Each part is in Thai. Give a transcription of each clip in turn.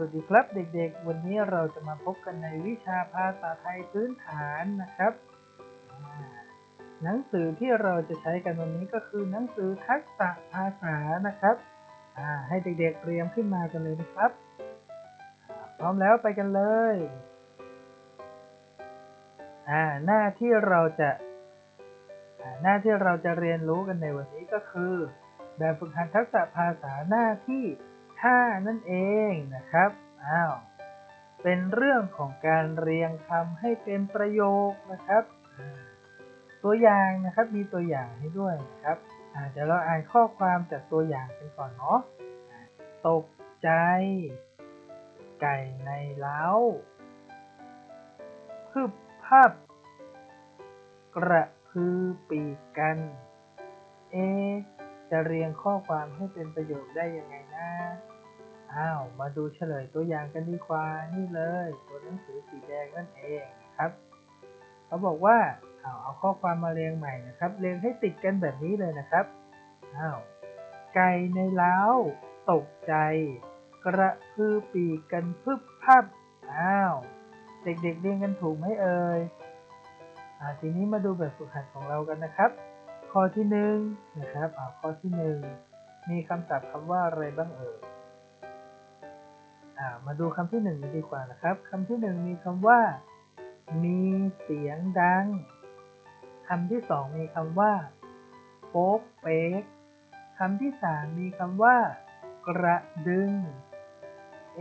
วัสดีครับเด็กๆ วันนี้เราจะมาพบกันในวิชาภาษาไทยพื้นฐานนะครับ หนังสือที่เราจะใช้กันวันนี้ก็คือหนังสือทักษะภาษานะครับ ให้เด็กๆเตรียมขึ้นมากันเลยนะครับ พร้อมแล้วไปกันเลยหน้าที่เราจะหน้าที่เราจะเรียนรู้กันในวันนี้ก็คือ แบบฝึกหัดทักษะภาษาหน้าที่ 5 นั่นเองนะครับ อ้าว เป็นเรื่องของการเรียงคำให้เป็นประโยคนะครับ ตัวอย่างนะครับมีตัวอย่างให้ด้วยนะครับอาเดี๋ยวเราอ่านข้อความจากตัวอย่างกันก่อนเนาะ ตกใจ ไก่ในเล้าพึบพับ กระพือปีกกัน เอจะเรียงข้อความให้เป็นประโยคได้ยังไงนะ อ้าว มาดูเฉลยตัวอย่างกันดีกว่า นี่เลย ตัวหนังสือสีแดงนั่นเองนะครับเขาบอกว่าเอาเอาข้อความมาเรียงใหม่นะครับ เรียงให้ติดกันแบบนี้เลยนะครับอ้าวไก่ในเล้าตกใจ กระพือปีกกันพึบพับอ้าว เด็กๆเรียงกันถูกไหมเอ่ยอ่าทีนี้มาดูแบบฝึกหัดของเรากันนะครับ ข้อที่หนึ่งนะครับอ่าข้อที่หนึ่งมีคำศัพท์คำว่าอะไรบ้างเอ่ย มาดูคำที่หนึ่งดีกว่านะครับคำที่หนึ่งมีคำว่า มีเสียงดังคำที่สองมีคำว่าโป๊กเป๊กคำที่สามมีคำว่า กระดึง เอ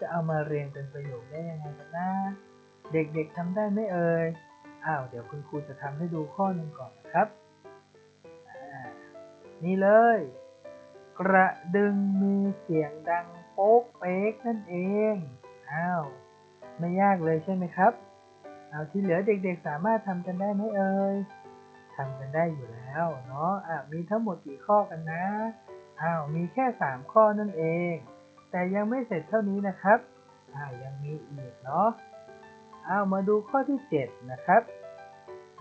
จะเอามาเรียงเป็นประโยคได้ยังไงกันนะ เด็กๆทำได้ไหมเอ่ยอ้าวเดี๋ยวคุณครูจะทำให้ดูข้อหนึ่งก่อนนะครับ นี่เลย กระดึงมีเสียงดังโป๊กเป๊กนั่นเอง อ้าว ไม่ยากเลยใช่ไหมครับ เอาที่เหลือเด็กๆสามารถทำกันได้ไหมเอ่ยทำกันได้อยู่แล้วเนาะอะมีทั้งหมดกี่ข้อกันนะ อ้าว มีแค่ 3 ข้อนั่นเอง แต่ยังไม่เสร็จเท่านี้นะครับอ่ายังมีอีกเนาะ อ้าว มาดูข้อที่ 7 นะครับ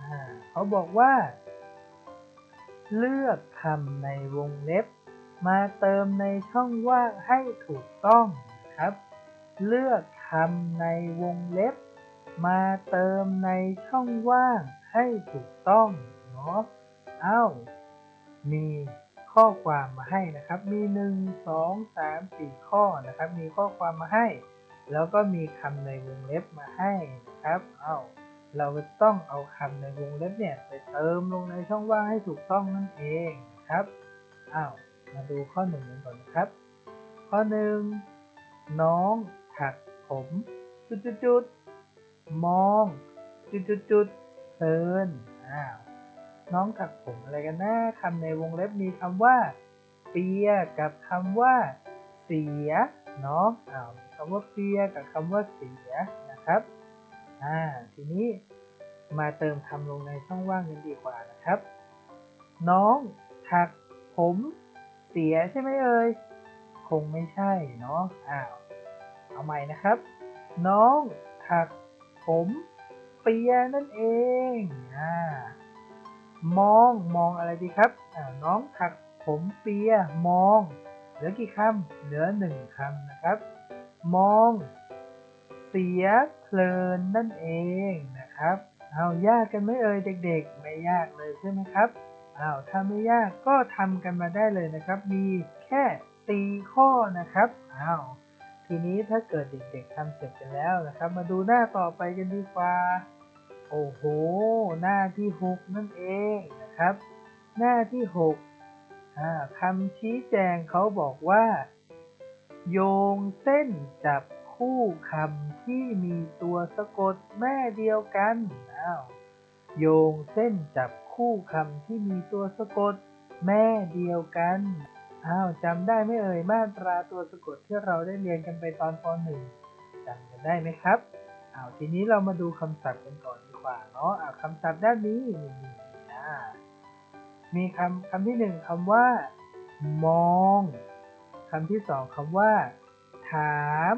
อ่าเขาบอกว่า เลือกคำในวงเล็บ มาเติมในช่องว่างให้ถูกต้องนะครับ เลือกคำในวงเล็บ มาเติมในช่องว่างให้ถูกต้องเนาะเอ้า มีข้อความมาให้นะครับ มี 1 2 3 4 ข้อนะครับ มีข้อความมาให้ แล้วก็มีคำในวงเล็บมาให้นะครับ เอ้า เราต้องเอาคำในวงเล็บเนี่ยไปเติมลงในช่องว่างให้ถูกต้องนั่นเองนะครับ อ้าว มาดูข้อหนึ่งกันก่อนนะครับ ข้อหนึ่งน้องถักผมจุดจุดจุดมองจุดจุดจุดเพลินอ้าวน้องถักผมอะไรกันนะคำในวงเล็บมีคำว่า เปียกับคำว่า เสียเนาะอ้าวคำว่าเปียกับคำว่าเสียนะครับอ่าทีนี้มาเติมคำลงในช่องว่างกันดีกว่านะครับ น้องถักผม เสียใช่ไหมเอ่ย คงไม่ใช่เนาะ อ้าว เอาใหม่นะครับ น้องถักผมเปียนั่นเอง อ่า มอง มองอะไรดีครับอ่าน้องถักผมเปีย มอง เหลือกี่คำ เหลือหนึ่งคำนะครับ มอง เสียเพลินนั่นเองนะครับ เอายากกันไหมเอ่ยเด็ก ๆ ไม่ยากเลยใช่ไหมครับ อ้าวถ้าไม่ยากก็ทำกันมาได้เลยนะครับ มีแค่ตีข้อนะครับอ้าวทีนี้ถ้าเกิดเด็กๆทำเสร็จกันแล้วนะครับ มาดูหน้าต่อไปกันดีกว่า โอ้โห หน้าที่ 6 นั่นเองนะครับ หน้าที่6คำชี้แจงเขาบอกว่า โยงเส้นจับคู่คำที่มีตัวสะกดแม่เดียวกันอ้าวโยงเส้นจับ คู่คำที่มีตัวสะกด แม่เดียวกัน อ้าวจำได้ไหมเอ่ยมาตราตัวสะกดที่เราได้เรียนกันไปตอนป .1 จำกันได้ไหมครับอ้าวทีนี้เรามาดูคำศัพท์กันก่อนดีกว่าเนาะอ้าคำศัพท์ด้านนี้นี่นี่อ่ามีคำคำที่หนึ่งคำว่า มองคำที่สองคำว่า ถาม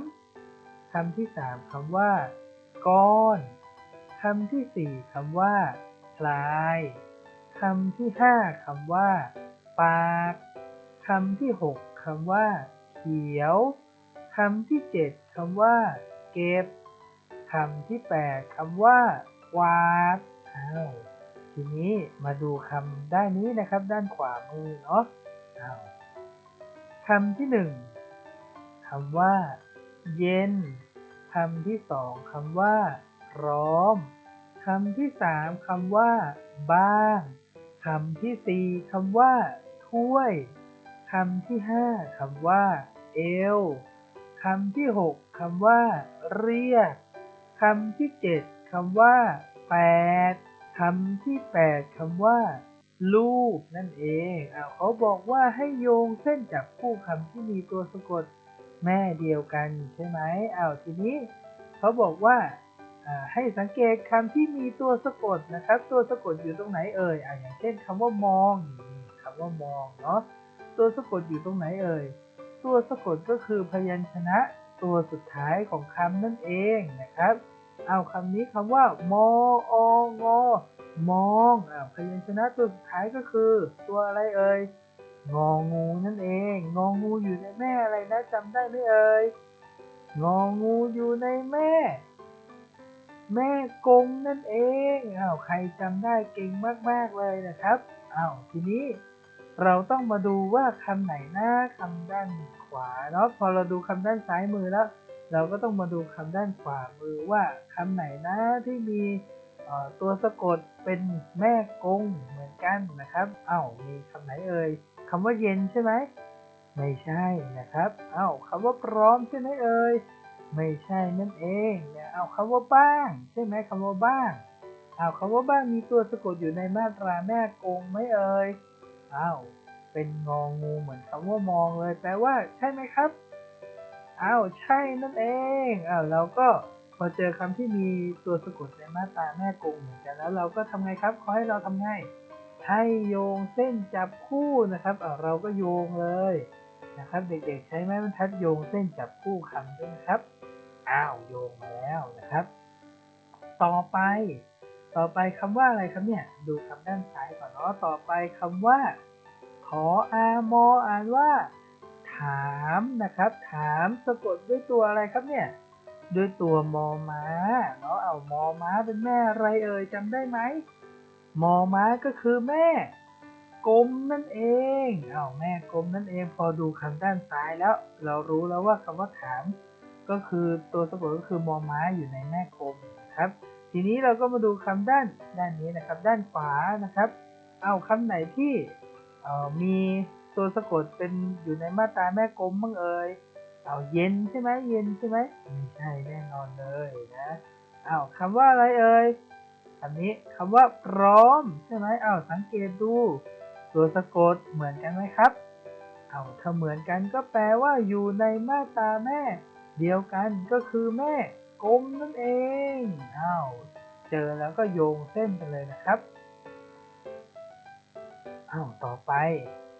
คำที่สามคำว่า ก้อนคำที่สี่คำว่า พลายคำที่ห้าคำว่า ปากคำที่หกคำว่า เขียวคำที่เจ็ดคำว่า เก็บคำที่แปดคำว่ากวาดอ้าวทีนี้มาดูคำด้านนี้นะครับ ด้านขวามือเนาะอ้าวคำที่หนึ่งคำว่า เย็นคำที่สองคำว่า พร้อม คำที่สามคำว่า บ้างคำที่สี่คำว่า ถ้วยคำที่ห้าคำว่า เอวคำที่หกคำว่า เรียกคำที่เจ็ดคำว่าแปดคำที่แปดคำว่า รูปนั่นเองอ้าเขาบอกว่าให้โยงเส้นจับคู่คำที่มีตัวสะกดแม่เดียวกันใช่ไหมเอาทีนี้ เขาบอกว่า ให้สังเกตคำที่มีตัวสะกดนะครับ ตัวสะกดอยู่ตรงไหนเอ่ยออย่างเช่นคำว่ามองคำว่ามองเนาะตัวสะกดอยู่ตรงไหนเอ่ยตัวสะกดก็คือพยัญชนะตัวสุดท้ายของคำนั่นเองนะครับ เอาคำนี้คำว่า มอองอมองอ่าพยัญชนะตัวสุดท้ายก็คือ ตัวอะไรเอ่ยงองูนั่นเอง งองูอยู่ในแม่อะไรนะจำได้ไหมเอ่ยงองูอยู่ในแม่ แม่กงนั่นเองอ้าวใครจำได้เก่งมากๆเลยนะครับอ้าวทีนี้เราต้องมาดูว่าคำไหนหน้าคำด้านขวาเนาะพอเราดูคำด้านซ้ายมือแล้ว เราก็ต้องมาดูคำด้านขวามือว่าคำไหนนะที่มีตัวสะกดเป็นแม่กงเหมือนกันนะครับเอ้ามีคำไหนเอ่ยคำว่าเย็นใช่ไหมไม่ใช่นะครับเอ้าคำว่าพร้อมใช่ไหมเอ่ย ไม่ใช่นั่นเองเนี่ยเอาคำว่าบ้าง ใช่ไหมคำว่าบ้างเอาคำว่าบ้างมีตัวสะกดอยู่ในมาตราแม่กงไหมเอ่ยอ้าวเป็นงองงูเหมือนคำว่ามองเลยแปลว่า ใช่ไหมครับอ้าวใช่นั่นเองอ้าวเราก็พอเจอคำที่มีตัวสะกดในมาตราแม่กงเหมือนกันแล้วเราก็ทำไงครับขอให้เราทำไงให้โยงเส้นจับคู่นะครับเราก็โยงเลยนะครับ เด็กๆ ใช้ไม้บรรทัดโยงเส้นจับคู่คำด้วยนะครับ อ้าวโยงมาแล้วนะครับ ต่อไป ต่อไปคำว่าอะไรครับเนี่ย ดูคำด้านซ้ายก่อนเนาะต่อไปคำว่า ขออามออ่านว่า ถามนะครับ ถามสะกดด้วยตัวอะไรครับเนี่ย ด้วยตัวมอม้าเนาะเอามอม้าเป็นแม่อะไรเอ่ยจำได้ไหมมอม้าก็คือแม่กลมนั่นเองเอาแม่กลมนั่นเอง พอดูคำด้านซ้ายแล้ว เรารู้แล้วว่าคำว่าถาม ก็คือตัวสะกดก็คือมอม้าอยู่ในแม่กลมนะครับ ทีนี้เราก็มาดูคำด้านด้านนี้นะครับ ด้านขวานะครับ เอาคำไหนที่เอ่อมีตัวสะกดเป็นอยู่ในมาตราแม่กลมบ้างเอ่ยเอาเย็นใช่ไหมเย็นใช่ไหมไม่ใช่แน่นอนเลยนะเอาคำว่าอะไรเอ่ยคำนี้คำว่าพร้อมใช่ไหมเอาสังเกตดู ตัวสะกดเหมือนกันไหมครับ เอาถ้าเหมือนกันก็แปลว่าอยู่ในมาตราแม่ เดียวกันก็คือแม่กลมนั่นเองอ้าวเจอแล้วก็โยงเส้นไปเลยนะครับอ้าวต่อไป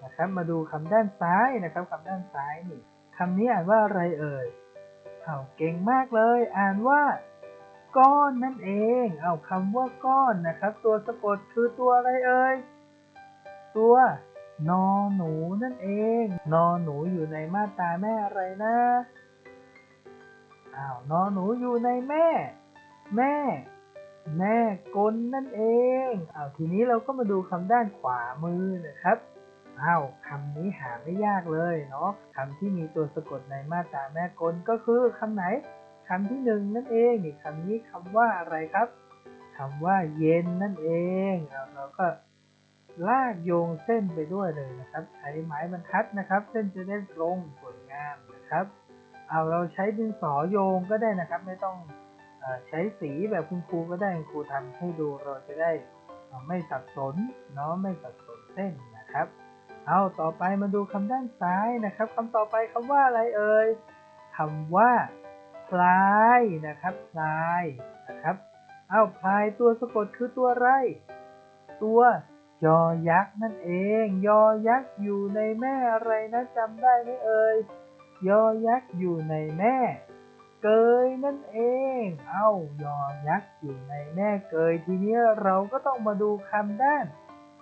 นะครับมาดูคำด้านซ้ายนะครับคำด้านซ้ายนี่คำนี้อ่านว่าอะไรเอ่ยอ้าวเก่งมากเลย อ่านว่า ก้อนนั่นเองเอาคำว่าก้อนนะครับ ตัวสะกดคือตัวอะไรเอ่ยตัวนอหนูนั่นเอง นอหนูอยู่ในมาตราแม่อะไรนะ อ้าวนอหนูอยู่ในแม่ แม่ แม่กลนั่นเองอ้าวทีนี้เราก็มาดูคำด้านขวามือนะครับอ้าวคำนี้หาไม่ยากเลยเนาะคำที่มีตัวสะกดในมาตราแม่กลก็คือคำไหนคำที่หนึ่งนั่นเองนี่คำนี้คำว่าอะไรครับคำว่าเย็นนั่นเองเอาเราก็ลากโยงเส้นไปด้วยเลยนะครับ ใช้ไม้บรรทัดนะครับ เส้นจะได้ตรงสวยงามนะครับ เอาเราใช้ดินสอโยงก็ได้นะครับ ไม่ต้องอใช้สีแบบคุณครูก็ได้คุณครูทำให้ดูเราจะได้ไม่สับสนเนาะไม่สับสนเส้นนะครับ เอาต่อไปมาดูคำด้านซ้ายนะครับคำต่อไปคำว่าอะไรเอ่ยคำว่าพลายนะครับพลายนะครับเอาพลายตัวสะกดคือตัวอะไร ตัวยอยักษ์นั่นเอง ยอยักษ์อยู่ในแม่อะไรนะจำได้ไหมเอ่ย ยอยักษ์อยู่ในแม่ เกยนั่นเอง เอ้ายอยักษ์อยู่ในแม่เกย ทีนี้เราก็ต้องมาดูคำด้าน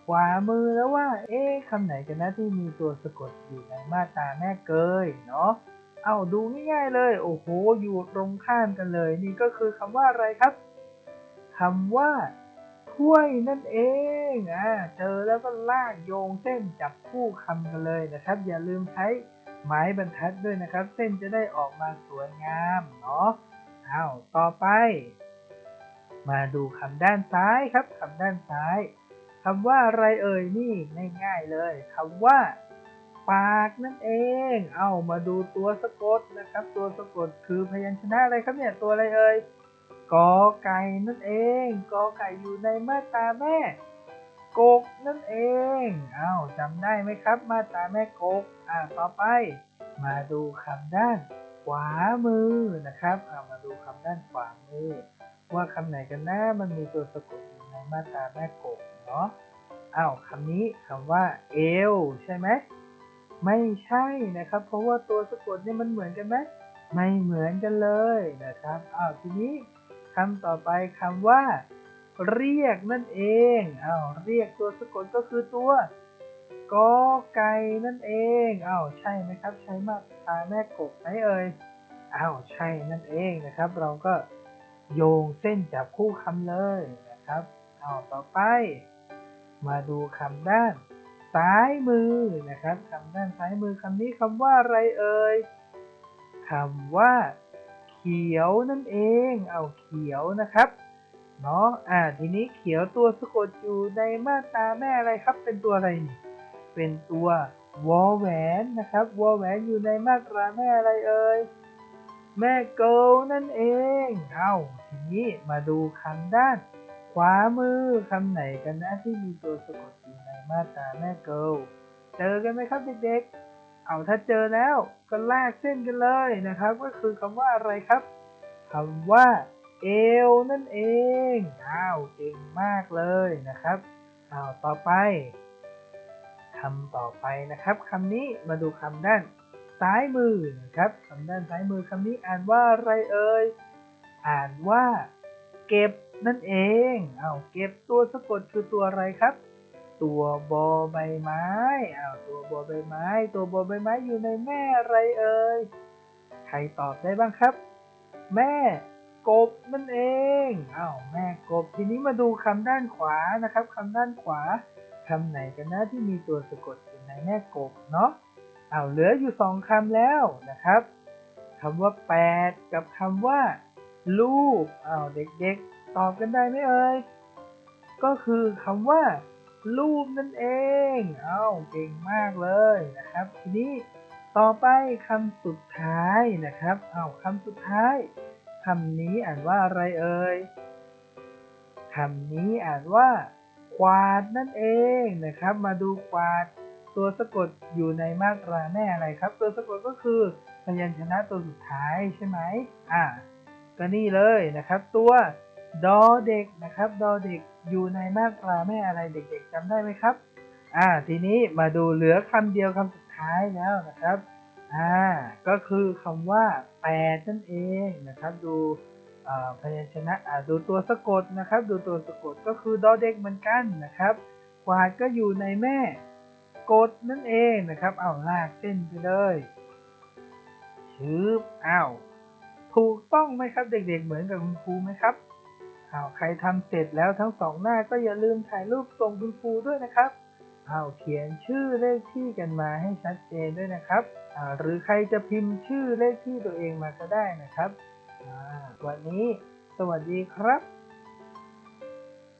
ขวามือแล้วว่า เอ๊ะคำไหนกันนะที่มีตัวสะกดอยู่ในมาตราแม่เกยเนาะเอาดูง่ายๆเลย โอ้โห อยู่ตรงข้ามกันเลย นี่ก็คือคำว่าอะไรครับคำว่าถ้วยนั่นเองอ่าเจอแล้วก็ลากโยงเส้นจับคู่คำกันเลยนะครับ อย่าลืมใช้ ไม้บรรทัดด้วยนะครับ เส้นจะได้ออกมาสวยงามเนาะเอาต่อไป มาดูคำด้านซ้ายครับคำด้านซ้ายคำว่าอะไรเอ่ยนี่ง่ายๆเลยคำว่า ปากนั่นเอง เอามาดูตัวสะกดนะครับ ตัวสะกดคือพยัญชนะอะไรครับเนี่ยตัวอะไรเอ่ยกอไก่นั่นเองกอไก่อยู่ในมาตราแม่ กกนั่นเองเอาจำได้ไหมครับ มาตราแม่กกอ่าต่อไป มาดูคำด้านขวามือนะครับเอามาดูคำด้านขวามือ ว่าคำไหนกันนะมันมีตัวสะกดอยู่ในมาตราแม่กกเนาะอ้าวคำนี้คำว่าเอวใช่ไหมไม่ใช่นะครับ เพราะว่าตัวสะกดเนี่ยมันเหมือนกันไหมไม่เหมือนกันเลยนะครับอ้าวทีนี้คำต่อไปคำว่า เรียกนั่นเองเอ้าเรียกตัวสะกดก็คือตัวกอไก่นั่นเองเอ้าใช่ไหมครับ ใช้มาตาแม่กบไหมเอ่ยเอ้าใช่นั่นเองนะครับ เราก็โยงเส้นจับคู่คำเลยนะครับเอ้าต่อไป มาดูคำด้านซ้ายมือนะครับคำด้านซ้ายมือคำนี้คำว่าอะไรเอ่ยคำว่า เขียวนั่นเอง เอาเขียวนะครับ เนาะ อ่า ทีนี้เขียวตัวสะกดอยู่ในมาตราแม่อะไรครับ เป็นตัวอะไร เป็นตัววอแหวนนะครับ วอแหวนอยู่ในมาตราแม่อะไรเอ่ย แม่เกลนั่นเอง เอาทีนี้มาดูคำด้าน ขวามือคำไหนกันนะที่มีตัวสะกดอยู่ในมาตราแม่เกลเจอกันไหมครับเด็กๆ เอาถ้าเจอแล้วก็ลากเส้นกันเลยนะครับ ก็คือคำว่าอะไรครับคำว่า เอวนั่นเอง อ้าวเก่งมากเลยนะครับ อ้าวต่อไปคำต่อไปนะครับคำนี้มาดูคำด้านซ้ายมือนะครับคำด้านซ้ายมือคำนี้อ่านว่าอะไรเอ่ย อ่านว่า เก็บนั่นเอง เอาเก็บตัวสะกดคือตัวอะไรครับ ตัวบอใบไม้เอาตัวบอใบไม้ ตัวบอใบไม้อยู่ในแม่อะไรเอ่ย ใครตอบได้บ้างครับ แม่ กบนั่นเองเอาแม่กบ ทีนี้มาดูคำด้านขวานะครับคำด้านขวาคำไหนกันนะที่มีตัวสะกดอยู่ในแม่กบเนาะเอาเหลืออยู่สองคำแล้วนะครับคำว่าแปดกับคำว่า ลูกอ้าวเด็กๆ ตอบกันได้ไหมเอ่ยก็คือคำว่า รูปนั่นเองอ้าวเก่งมากเลยนะครับ ทีนี้ต่อไปคำสุดท้ายนะครับอ้าวคำสุดท้าย คำนี้อ่านว่าอะไรเอ่ยคำนี้อ่านว่า ควาดนั่นเองนะครับ มาดูควาด ตัวสะกดอยู่ในมาตราแม่อะไรครับ ตัวสะกดก็คือพยัญชนะตัวสุดท้ายใช่ไหมอ่าก็นี่เลยนะครับ ตัวดอเด็กนะครับ ดอเด็กอยู่ในมาตราแม่อะไรเด็กๆจำได้ไหมครับ อ่า ทีนี้มาดูเหลือคำเดียวคำสุดท้ายแล้วนะครับ อ่า ก็คือคำว่า แปดนั่นเองนะครับดูพยัญชนะดูตัวสะกดนะครับ ดูตัวสะกดก็คือดอเด็กเหมือนกันนะครับกวาดก็อยู่ในแม่กดนั่นเองนะครับเอาลากเส้นไปเลยชืบอ้าวถูกต้องไหมครับเด็กๆเหมือนกับคุณครูไหมครับอาใครทำเสร็จแล้วทั้งสองหน้าก็อย่าลืมถ่ายรูปส่งคุณครูด้วยนะครับเอาเขียนชื่อเลขที่กันมาให้ชัดเจนด้วยนะครับ หรือใครจะพิมพ์ชื่อเลขที่ตัวเองมาก็ได้นะครับวันนี้สวัสดีครับ